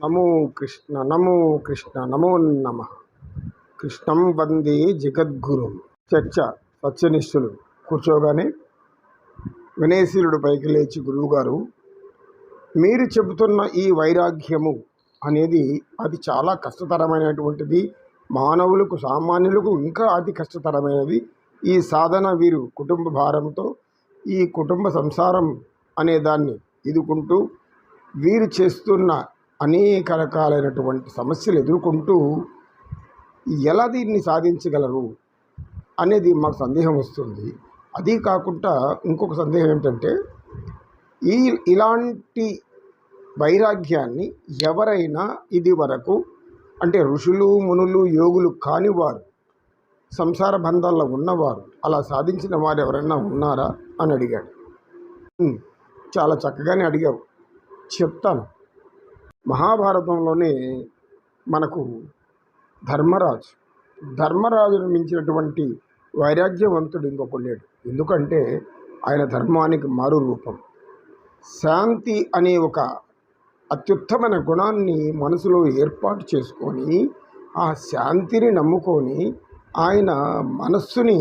నమో కృష్ణ నమో కృష్ణ నమో నమ. కృష్ణం వందే జగద్గురు. చర్చ సత్యనిష్ఠులు. కూర్చోగానే వినయశీలుడు పైకి లేచి గురువుగారు మీరు చెబుతున్న ఈ వైరాగ్యము అనేది అది చాలా కష్టతరమైనటువంటిది. మానవులకు సామాన్యులకు ఇంకా అతి కష్టతరమైనది. ఈ సాధన వీరు కుటుంబ భారంతో ఈ కుటుంబ సంసారం అనే దాన్ని ఎదుర్కొంటూ వీరు చేస్తున్న అనేక రకాలైనటువంటి సమస్యలు ఎదుర్కొంటూ ఎలా దీన్ని సాధించగలరు అనేది మాకు సందేహం వస్తుంది. అది కాకుండా ఇంకొక సందేహం ఏంటంటే ఈ ఇలాంటి వైరాగ్యాన్ని ఎవరైనా ఇది వరకు అంటే ఋషులు మునులు యోగులు కానివారు సంసార బంధాల్లో ఉన్నవారు అలా సాధించిన వారు ఎవరైనా ఉన్నారా అని అడిగాడు. చాలా చక్కగానే అడిగావు. చెప్తాను. మహాభారతంలోనే మనకు ధర్మరాజు. ధర్మరాజును మించినటువంటి వైరాగ్యవంతుడు ఇంకొకడు లేడు. ఎందుకంటే ఆయన ధర్మానికి మారు రూపం. శాంతి అనే ఒక అత్యుత్తమైన గుణాన్ని మనసులో ఏర్పాటు చేసుకొని ఆ శాంతిని నమ్ముకొని ఆయన మనస్సుని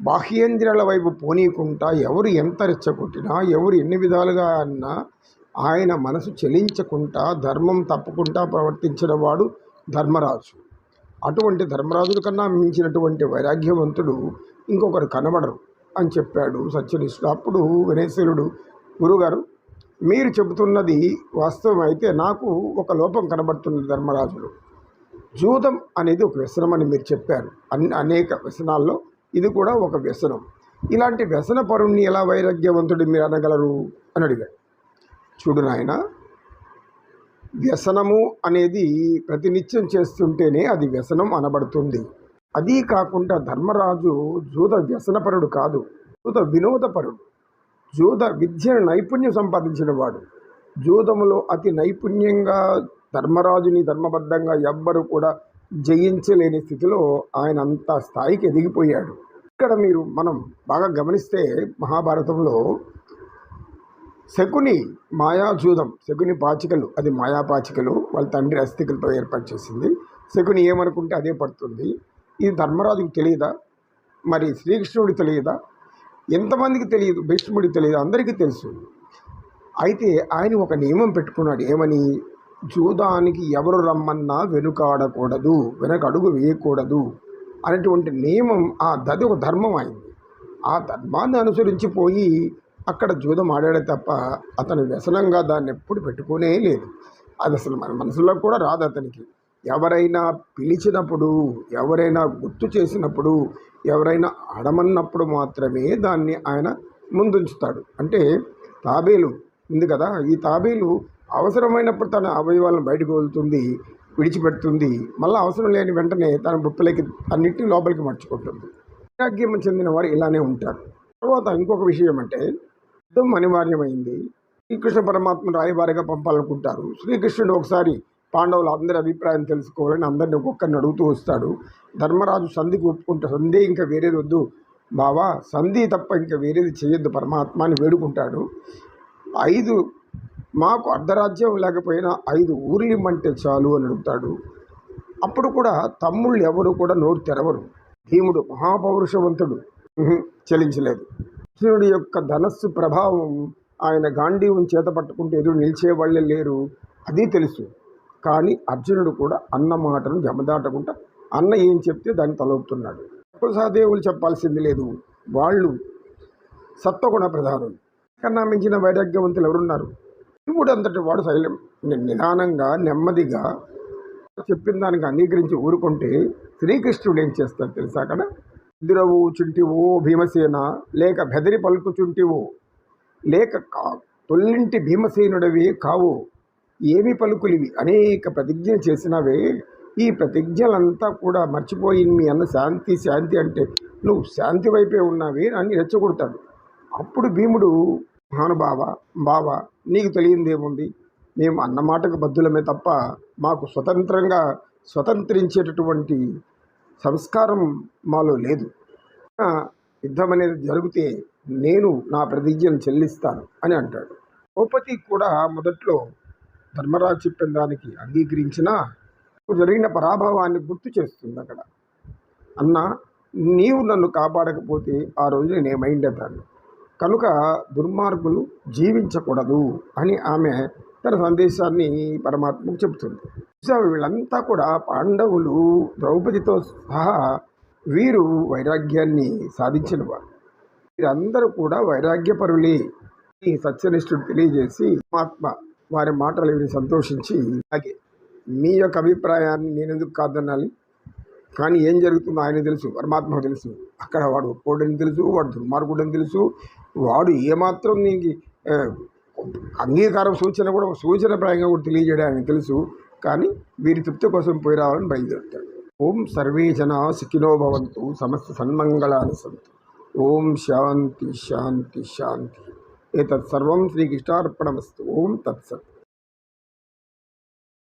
బాహ్యేంద్రియాల వైపు పోనీయకుండా ఎవరు ఎంత రెచ్చగొట్టినా ఎవరు ఎన్ని విధాలుగా అన్నా ఆయన మనసు చెలించకుండా ధర్మం తప్పకుండా ప్రవర్తించిన వాడు ధర్మరాజు. అటువంటి ధర్మరాజుల కన్నా మించినటువంటి వైరాగ్యవంతుడు ఇంకొకరు కనబడరు అని చెప్పాడు సత్యనిష్ఠుడు. అప్పుడు వినయశీలుడు గురుగారు మీరు చెబుతున్నది వాస్తవం అయితే నాకు ఒక లోపం కనబడుతున్నది ధర్మరాజులు. జూదం అనేది ఒక వ్యసనం అని మీరు చెప్పారు. అన్ని అనేక వ్యసనాల్లో ఇది కూడా ఒక వ్యసనం. ఇలాంటి వ్యసన పరుణ్ణి ఎలా వైరాగ్యవంతుడు మీరు అనగలరు? అని అడిగాడు. చూడు నాయన వ్యసనము అనేది ప్రతినిత్యం చేస్తుంటేనే అది వ్యసనం అనబడుతుంది. అదీ కాకుండా ధర్మరాజు జూద వ్యసనపరుడు కాదు జూద వినోదపరుడు జూద విద్య నైపుణ్యం సంపాదించిన వాడు జూదములో అతి నైపుణ్యంగా ధర్మరాజుని ధర్మబద్ధంగా ఎవ్వరు కూడా జయించలేని స్థితిలో ఆయన అంత స్థాయికి ఎదిగిపోయాడు. ఇక్కడ మీరు మనం బాగా గమనిస్తే మహాభారతంలో శకుని మాయాజూదం శకుని పాచికలు అది మాయా పాచికలు వాళ్ళ తండ్రి అస్థికలతో ఏర్పాటు చేసింది. శకుని ఏమనుకుంటే అదే పడుతుంది. ఇది ధర్మరాజుకు తెలియదా? మరి శ్రీకృష్ణుడికి తెలియదా? ఎంతమందికి తెలియదు? భీష్ముడికి తెలియదు. అందరికీ తెలుసు. అయితే ఆయన ఒక నియమం పెట్టుకున్నాడు. ఏమని? జూదానికి ఎవరు రమ్మన్నా వెనుకాడకూడదు వెనక అడుగు వేయకూడదు అనేటువంటి నియమం ఆ దది ఒక ధర్మం అయింది ఆ ధర్మాన్ని అనుసరించి పోయి అక్కడ జూదం ఆడాడే తప్ప అతను వ్యసనంగా దాన్ని ఎప్పుడు పెట్టుకునే లేదు. అది అసలు మన మనసులో కూడా రాదు అతనికి. ఎవరైనా పిలిచినప్పుడు ఎవరైనా గుర్తు చేసినప్పుడు ఎవరైనా ఆడమన్నప్పుడు మాత్రమే దాన్ని ఆయన ముందుంచుతాడు. అంటే తాబేలు ఉంది కదా ఈ తాబేలు అవసరమైనప్పుడు తన అవయవాలను బయటకు వదులుతుంది విడిచిపెడుతుంది. మళ్ళీ అవసరం లేని వెంటనే తన బుప్పలకి అన్నింటినీ లోపలికి మర్చుకుంటుంది. వైరాగ్యం చెందిన వారు ఇలానే ఉంటారు. తర్వాత ఇంకొక విషయం అంటే యుద్ధం అనివార్యమైంది. శ్రీకృష్ణ పరమాత్మ రాయబారిగా పంపాలనుకుంటారు. శ్రీకృష్ణుడు ఒకసారి పాండవుల అందరి అభిప్రాయం తెలుసుకోవాలని అందరిని ఒక్కొక్కరిని అడుగుతూ వస్తాడు. ధర్మరాజు సంధికి ఒప్పుకుంటే సంధి ఇంకా వేరేది వద్దు. బావా సంధి తప్ప ఇంకా వేరేది చేయొద్దు పరమాత్మ అని వేడుకుంటాడు. ఐదు మాకు అర్ధరాజ్యం లేకపోయినా ఐదు ఊర్లు ఇమ్మంటే చాలు అని అడుగుతాడు. అప్పుడు కూడా తమ్ముళ్ళు ఎవరు కూడా నోరు తెరవరు. భీముడు మహాపౌరుషవంతుడు. చెలించలేదు చలించలేదు. కృష్ణుడి యొక్క ధనస్సు ప్రభావం ఆయన గాంధీవం చేత పట్టుకుంటే ఎదురు నిలిచే వాళ్ళే లేరు. అది తెలుసు. కానీ అర్జునుడు కూడా అన్న మాటను జమదాటకుండా అన్న ఏం చెప్తే దాన్ని తలొప్పుతున్నాడు. సహదేవులు చెప్పాల్సింది లేదు. వాళ్ళు సత్వగుణ ప్రధానులు. కన్నా మించిన వైరాగ్యవంతులు ఎవరున్నారు? శివుడు అంతటి వాడు శైలం నిదానంగా నెమ్మదిగా చెప్పిన దానికి అంగీకరించి ఊరుకుంటే శ్రీకృష్ణుడు ఏం చేస్తాడు తెలుసా అక్కడ ఎదురవు చుంటివో భీమసేన లేక బెదిరి పలుకుచుంటివో లేక కా తొల్లింటి భీమసేనుడవి కావు. ఏమి పలుకులివి? అనేక ప్రతిజ్ఞలు చేసినవే. ఈ ప్రతిజ్ఞలంతా కూడా మర్చిపోయి మీ అన్న శాంతి శాంతి అంటే నువ్వు శాంతి వైపే ఉన్నావే అని రెచ్చగొడతాడు. అప్పుడు భీముడు మహానుభావ బావ నీకు తెలియందేముంది? మేము అన్నమాటకు బద్దులమే తప్ప మాకు స్వతంత్రంగా స్వతంత్రించేటటువంటి సంస్కారం మాలో లేదు. యుద్ధం అనేది జరిగితే నేను నా ప్రతిజ్ఞను చెల్లిస్తాను అని అంటాడు. ద్రౌపది కూడా మొదట్లో ధర్మరాజు చెప్పిన దానికి అంగీకరించినా జరిగిన పరాభవాన్ని గుర్తు చేస్తుంది అక్కడ. అన్న నీవు నన్ను కాపాడకపోతే ఆ రోజు నేను ఏమైండేదాన్ని కనుక దుర్మార్గులు జీవించకూడదు అని ఆమె తన సందేశాన్ని పరమాత్మకు చెబుతుంది. వీళ్ళంతా కూడా పాండవులు ద్రౌపదితో సహా వీరు వైరాగ్యాన్ని సాధించిన వారు. వీరందరూ కూడా వైరాగ్యపరులే ఈ సత్యనిష్ఠుడు తెలియజేసి పరమాత్మ వారి మాటలు విని సంతోషించి అలాగే మీ యొక్క అభిప్రాయాన్ని నేను ఎందుకు కాదనాలి? కానీ ఏం జరుగుతుందో ఆయన తెలుసు పరమాత్మకు తెలుసు. అక్కడ వాడు ఒప్పోడని తెలుసు వాడు దుర్మార్గుడని తెలుసు. వాడు ఏమాత్రం నీకు అంగీకారం సూచన కూడా సూచన ప్రాయంగా కూడా తెలియజేయడానికి తెలుసు. కానీ వీరి తృప్తి కోసం పోయి రావాలని బయలుదేరుతాడు. ఓం సర్వే జన సుఖినో భవంతు సమస్త సన్మంగళాన్ని సంతు. ఓం శాంతి శాంతి శాంతి. ఏతత్ సర్వం శ్రీకృష్ణార్పణమస్తు ఓం తత్సత్.